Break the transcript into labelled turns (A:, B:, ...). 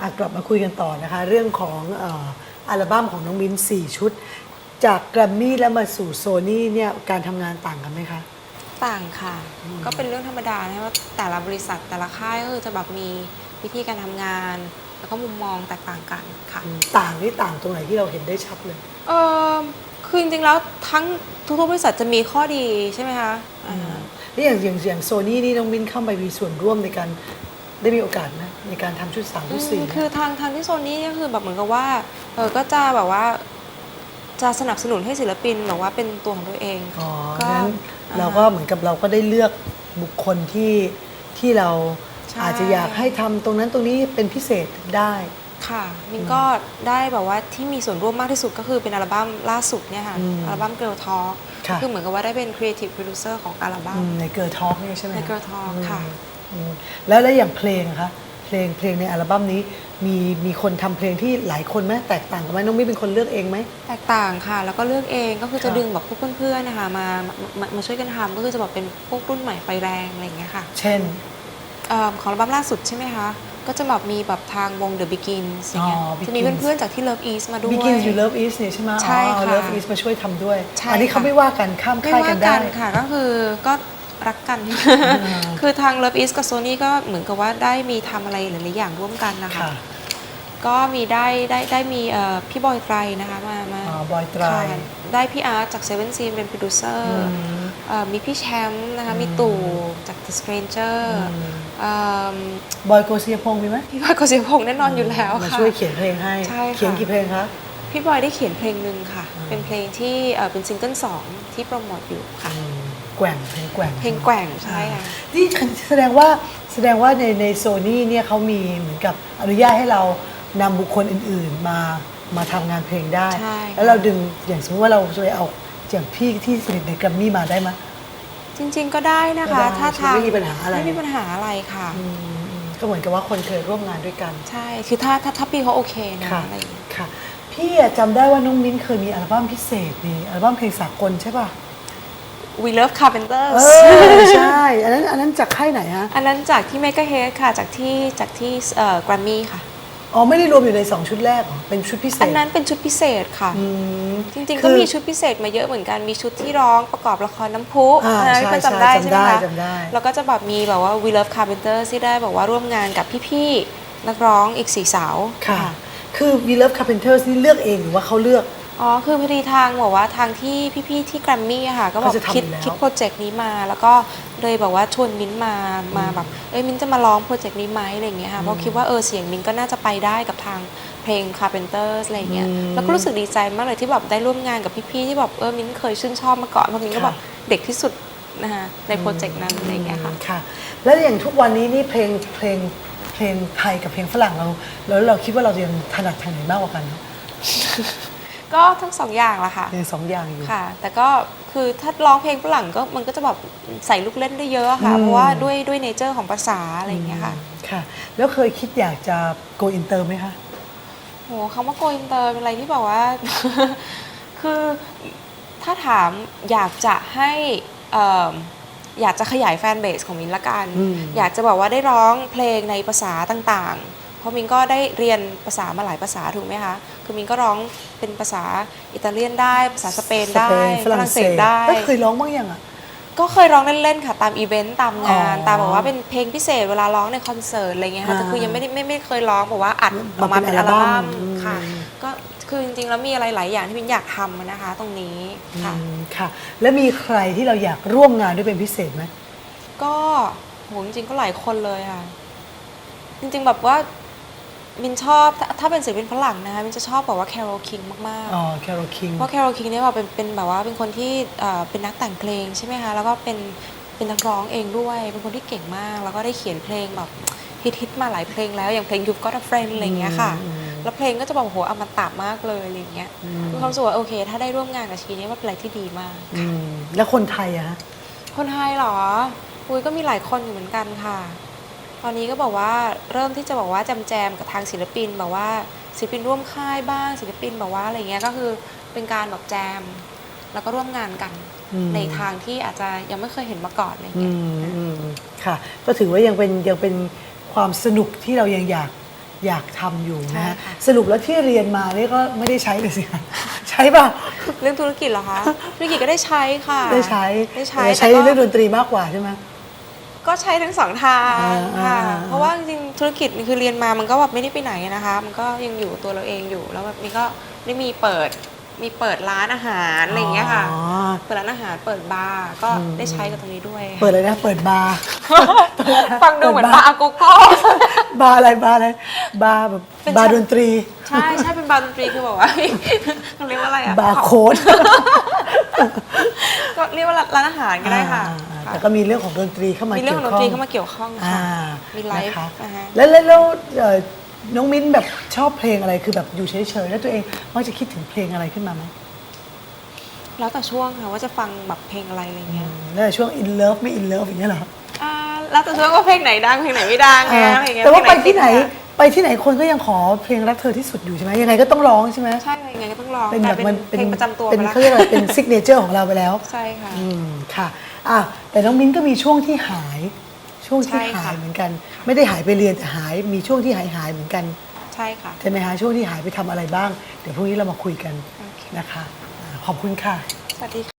A: อะกลับมาคุยกันต่อนะคะ เรื่องของเอ่ออัลบั้มของน้องมิ้น4ชุด จากแกรมมี่แล้วมาสู่โซนี่เนี่ยการทำงานต่างกันไหมคะ
B: ต่างค่ะ ก็เป็นเรื่องธรรมดานะว่าแต่ละบริษัทแต่ละค่ายก็คือจะแบบมีวิธีการทำงาน แล้วก็มุมมองแตกต่างกันค่ะ
A: ต่างนี่ต่างตรงไหนที่เราเห็นได้ชัดเลย
B: เออคือจริงๆแล้วทั้งทุกๆบริษัทจะมีข้อดีใช่ไหมคะอ่า
A: นี่อย่างอย่างอย่างโซนี่นี่น้องมิ้นเข้าไปมีส่วนร่วมในการได้มีโอกาสนะ ในการทำชุดสามชุดสี่
B: อืมคือทางทางที่โซนนี้ก็คือแบบเหมือนกับว่าเออก็จะแบบว่า จะสนับสนุนให้ศิลปินแบบว่าเป็นตัวของตัวเอง
A: อ๋อ
B: ก็
A: งั้น
B: อ่า
A: เราก็เหมือนกับเราก็ได้เลือกบุคคลที่ที่เรา
B: ใช่
A: อาจจะอยากให้ทำตรงนั้นตรงนี้เป็นพิเศษได้
B: ค่ะมินก็ได้แบบว่าที่มีส่วนร่วมมากที่สุดก็คือเป็นอัลบั้มล่าสุดเนี่ยค่ะ
A: อืม
B: อัลบั้ม Girl Talk
A: ค่ะ
B: คือเหมือนกับว่าได้เป็น Creative Producer ของอัลบั้
A: อื
B: ม
A: มในเกิร์ทอกนี่ใช่ไหม
B: ใน
A: คะ
B: Girl Talk
A: อืม
B: ค่ะ
A: อืมแล้วแล้วอย่างเพลงอะคะ เพลงเพลงในอัลบั้มนี้ มีมีคนทำเพลงที่หลายคนไหมแตกต่างกันไหมน้องมิ้นเป็นคนเลือกเองไหม
B: แตกต่างค่ะ แล้วก็เลือกเองก็คือจะ
A: ค่ะ
B: ดึงแบบพวกเพื่อนๆนะคะมามามามาช่วยกันทำก็คือจะแบบเป็นพวกรุ่นใหม่ไฟแรงอะไรอย่างเงี้ยค่ะ
A: เช่น
B: เอิ่มของอัลบั้มล่าสุดใช่ไหมคะ ก็จะแบบมีแบบทางวง The Begins อย่างเงี้ย
A: อ๋อ
B: จะมี
A: Begins
B: เพื่อนๆจากที่ Love East มาด้วย
A: Begins You Love East เนี่ยใช่ไหม
B: ใช่
A: อ๋อ
B: ค่ะ
A: Love East มาช่วยทำด้วย
B: ใช่
A: อันี้เขา
B: ค่ะ
A: ไม่ว่ากันข้าม
B: ไม่
A: ค่าย
B: ว่า
A: กันได้
B: กันค่ะก็คือก็ รักกัน คือทาง Love East กับ Sony ก็เหมือนกับว่าได้มีทำอะไรหลายๆอย่างร่วมกันนะคะ
A: ค่ะ
B: ก็มีได้ได้ได้มีเอ่อพี่บอยไตรนะคะมามา
A: อ๋อบอยไตร
B: ค่ะได้พี่อาร์ตจากเซเว่นซีเป็นโปรดิวเซอร์
A: อืม
B: มีพี่แชมป์นะคะมีตู่จาก The Stranger
A: อืม
B: เอิ่ม
A: บอยโกศิยพงศ์มีไหม
B: พี่บอยกฤษพงษ์แน่นอนอยู่แล้ว
A: มา
B: ค่ะ
A: ช่วยเขียนเพลงให้
B: ใช่ค่ะ
A: เขียนกี่เพลงคะ
B: พี่บอยได้เขียนเพลงหนึ่งค่ะ
A: อืม
B: เป็นเพลงที่เอ่อเป็นซิงเกิลสองที่โปรโมทอยู่ค่ะ
A: แกว่งเพลงแกว่ง
B: เพลงแกว่งใช่ค่ะ
A: นี่แสดงว่าแสดงว่าในในโซนี่เนี่ยเขามีเหมือนกับอนุญาตให้เรานำบุคคลอื่น ๆ มามาทำงานเพลงได้
B: ใช่ค่ะ
A: แล้วเราดึงอย่างสมมติว่าเราจะไปเอาอย่างพี่ที่สนิทในแกรมมี่มาได้ไหม
B: จริง ๆ ก็ได้นะคะ
A: ก็ได้
B: ถ้าทาง
A: ไม่มีปัญหาอะไร
B: ไม่มีปัญหาอะไรค่ะ
A: อืมอืมก็เหมือนกับว่าคนเคยร่วมงานด้วยกัน
B: ใช่คือถ้าถ้าถ้าพี่เขาโอเคนะ
A: ค่ะ
B: อะไรอย่างเงี้ย
A: ค่ะ พี่อะจำได้ว่าน้องมิ้นเคยมีอัลบั้มพิเศษนี่อัลบั้มเพลงสากลใช่ป่ะ
B: We Love Carpenters
A: เออใช่ อันนั้นอันนั้นจากค่ายไหนฮะ
B: อันนั้นจากที่ Mega Head ค่ะ จากที่จากที่เอ่อ Grammy ค่ะ
A: อ๋อ ไม่ได้รวมอยู่ใน 2 ชุดแรกเหรอเป็นชุดพิเศษ
B: อันนั้นเป็นชุดพิเศษค่ะ
A: อืม
B: จริงๆ
A: คื
B: ก็
A: อ
B: มีชุดพิเศษมาเยอะเหมือนกัน มีชุดที่ร้องประกอบละครน้ำพุ
A: อ่า
B: อันนั้น
A: ใช่
B: ก็จำได้
A: ใช่
B: ใช่ไหมคะ
A: จำได้จำได้
B: แล้วก็จะแบบมีแบบว่า We Love Carpenters ที่ได้แบบว่าร่วมงานกับพี่ๆ นักร้องอีกสี่สาว
A: ค่ะ คือ We Love Carpenters นี่เลือกเองหรือว่าเขาเลือก
B: อ๋อ คือพอดีทางบอกว่าทางที่พี่ๆที่แกรมมี่อะค่ะก็บอก
A: เขาจะทำ
B: คิด
A: อยู่แล้ว
B: คิดโปรเจกต์นี้มา แล้วก็เลยบอกว่าชวนมิ้นท์มามาแบบเอ้ยมิ้นท์จะมาร้องโปรเจกต์นี้ไหมอะไรอย่างเงี้ยค่ะเพราะคิดว่าเออเสียงมิ้นท์ก็น่าจะไปได้กับทางเพลง Carpenters อะไรอย่างเงี้ย
A: อืม
B: แล้วก็รู้สึกดีใจมากเลยที่แบบได้ร่วมงานกับพี่ๆที่แบบเออมิ้นท์เคยชื่นชอบมาก่อนเพราะมิ้นท์ก็
A: ค่ะ
B: แบบเด็กที่สุดนะคะในโปรเจกต์นั้นอะไรอย่างเงี้ยค่ะ
A: ค่ะ แล้วอย่างทุกวันนี้นี่เพลงเพลงเพลงไทยกับเพลงฝรั่งเรา แล้วเราคิดว่าเราจะยังถนัดทางไหนมากกว่ากันเนอะ
B: ก็ทั้งสองอย่างละค่ะ
A: ยังสองอย่างอยู่
B: ค่ะ แต่ก็คือถ้าร้องเพลงฝรั่งก็มันก็จะแบบใส่ลูกเล่นได้เยอะค่ะ
A: อืม
B: เพราะว่าด้วยด้วยเนเจอร์ของภาษาอะไรอย่างเงี้ยค่ะ
A: ค่ะ แล้วเคยคิดอยากจะ go inter ไหมคะ
B: โหคำว่าโกอินเตอร์เป็นอะไรที่แบบว่า คือถ้าถามอยากจะให้เอิ่มอยากจะขยายแฟนเบสของมินละกัน
A: อืม
B: อยากจะบอกว่าได้ร้องเพลงในภาษาต่างๆเพ ราะมินก็ได้เรียนภาษามาหลายภาษาถูกไหมคะ คือมินก็ร้องเป็นภาษาอิตาเลียนได้ ภาษาสเปนได้
A: สเปนฝรั่งเศส
B: ได้
A: เอ้ยเคยร้องบ้างยังอะ
B: ก็เคยร้องเล่นๆค่ะตามอีเวนต์ตามงาน
A: อ๋อ
B: ตามแบบว่าเป็นเพลงพิเศษเวลาร้องในคอนเสิร์ตอะไรเงี้ยค่ะแต่คือยังไม่ได้ไม่ไม่เคยร้องแบบว่าอัดออกมาเป็นอัลบั้ม
A: อืม
B: ค่ะก็คือจริงๆแล้วมีอะไรหลายอย่างที่มินอยากทำนะคะ ตรงนี้ค่ะ
A: อืมค่ะ แล้วมีใครที่เราอยากร่วมงานด้วยเป็นพิเศษไหม
B: ก็โหจริงๆก็หลายคนเลยค่ะ จริงๆแบบว่า มินชอบถ้าถ้าเป็นศิลปินฝรั่งนะคะมินจะชอบแบบว่าแคโรลคิงมากๆ
A: อ๋อแคโรคิง
B: เพราะแคโรลคิงเนี่ยแบบเป็นเป็นแบบว่าเป็นคนที่เอ่อเป็นนักแต่งเพลงใช่ไหมคะแล้วก็เป็นเป็นนักร้องเองด้วย เป็นคนที่เก่งมาก แล้วก็ได้เขียนเพลงแบบฮิตฮิตๆมาหลายเพลงแล้วอย่างเพลง You've Got a Friend อะไรอย่างเงี้ยค่ะ
A: อืม
B: แล้วเพลงก็จะแบบโอ้โหอมตะมากเลยอะไรอย่างเงี้ย
A: อืม
B: มีความรู้สึกว่าโอเค ถ้าได้ร่วมงานกับชีนี้ว่าเป็นอะไรที่ดีมาก
A: อืมแล้วคนไทยอะฮะ
B: คนไทยเหรออุ้ยก็มีหลายคนอยู่เหมือนกันค่ะ ตอนนี้ก็บอกว่าเริ่มที่จะบอกว่าจำแจมกับทางศิลปินแบบว่าศิลปินร่วมค่ายบ้างศิลปินแบบว่าอะไรเงี้ยก็คือเป็นการแบบแจม แล้วก็ร่วมงานกัน
A: อืม
B: ในทางที่อาจจะยังไม่เคยเห็นมาก่อนอะไร
A: อื
B: เงี้ย
A: มอืมค่ะ ก็ถือว่ายังเป็นยังเป็นความสนุกที่เรายังอยากอยากทำอยู่นะฮะ
B: ใช่ค่ะ
A: สรุปแล้วที่เรียนมานี่ก็ไม่ได้ใช้เลยสิคะใช้เปล่า
B: เรื่องธุรกิจเหรอคะธุรกิจก็ได้ใช้ค่ะ
A: ได้ใช้
B: ได้ใช้
A: แต่ใช้
B: แต่ก็
A: เรื่องดนตรีมากกว่าใช่ไหม
B: ก็ใช้ทั้งสองทาง
A: อ่า
B: ค่ะ
A: อ่า
B: เพราะว่าจริงๆธุรกิจนี่คือเรียนมามันก็แบบไม่ได้ไปไหนนะคะ มันก็ยังอยู่ตัวเราเองอยู่ แล้วแบบนี้ก็ได้มีเปิดมีเปิดร้านอาหารอะไรอย่างเงี้ยค่ะ
A: อ๋อ
B: เปิดร้านอาหารเปิดบาร์ก็
A: อืม
B: ได้ใช้กับตรงนี้ด้วย
A: เปิดเลยนะ เปิดบาร์
B: ฟังดูเหมือน
A: เปิดบาร์
B: บาร์อาโกโก้
A: บาร์อะไรบาร์อะไร บาร์แบบ
B: เป็น
A: บาร์
B: ชั้น
A: ดนตรี
B: ใช่ใช่เป็นบาร์ดนตรีคือบอกว่าเขาเรียกว่าอะไรอะ
A: บาร์โค้ด
B: ก็เรียกว่าร้านอาหารก็ได้ค่ะ
A: อ่าอ่า
B: ค่ะ
A: แต่ก็มีเรื่องของดนตรีเข้ามา
B: มีเรื่องของดน
A: กี่ยว
B: ตรี
A: ข้
B: เข้ามาเกี่ยวข้อง
A: อ่า
B: ค่ะ มีไลฟ์
A: นะคะ
B: อ่าฮะ
A: แล้วแล้วแล้วเอ่อน้องมิ้นแบบชอบเพลงอะไรคือแบบอยู่เฉยๆแล้วตัวเองมักจะคิดถึงเพลงอะไรขึ้นมาไหม
B: แล้วแต่ช่วงค่ะว่าจะฟังแบบเพลงอะไรอะไรเงี้ย
A: แล้วช่วง in love ไม่ in love อย่างเงี้ยเหรอ
B: อ่าแล้วแต่ช่วงว่าเพลงไหนดังเพลงไหนไม่ดังไง
A: อ่า
B: อะไรเงี้ย
A: แต่ว่าไป
B: เพลง
A: ที่ไหน
B: ติดอะ
A: ไปที่ไหนคนก็ยังขอเพลงรักเธอที่สุดอยู่ใช่ไหมยังไงก็ต้องร้องใช่ไหม
B: ใช่ยังไงก็ต้องร้อง
A: เป็น
B: ก
A: แบ
B: ลาย
A: บ
B: เป็น
A: มัน
B: เพลงประจำตัว
A: เป็
B: ไป
A: น
B: แล้ว
A: เขาเรียกอะไรเป็นซิกเนเจอร์ของเราไปแล้ว
B: ใช่ค่ะ
A: อืมค่ะอะ แต่น้องมิ้นก็มีช่วงที่หาย ช่วงที่
B: ใช่ค่ะ
A: หายเหมือนกัน ไม่ได้หายไปเรียนแต่หายมีช่วงที่หายหายเหมือนกัน
B: ใช่ค่ะ
A: ใช่ไหมคะช่วงที่หายไปทำอะไรบ้าง เดี๋ยวพรุ่งนี้เรามาคุยกัน
B: โอเค
A: นะคะอ่าขอบคุณค่ะ
B: สวัสดีค่ะ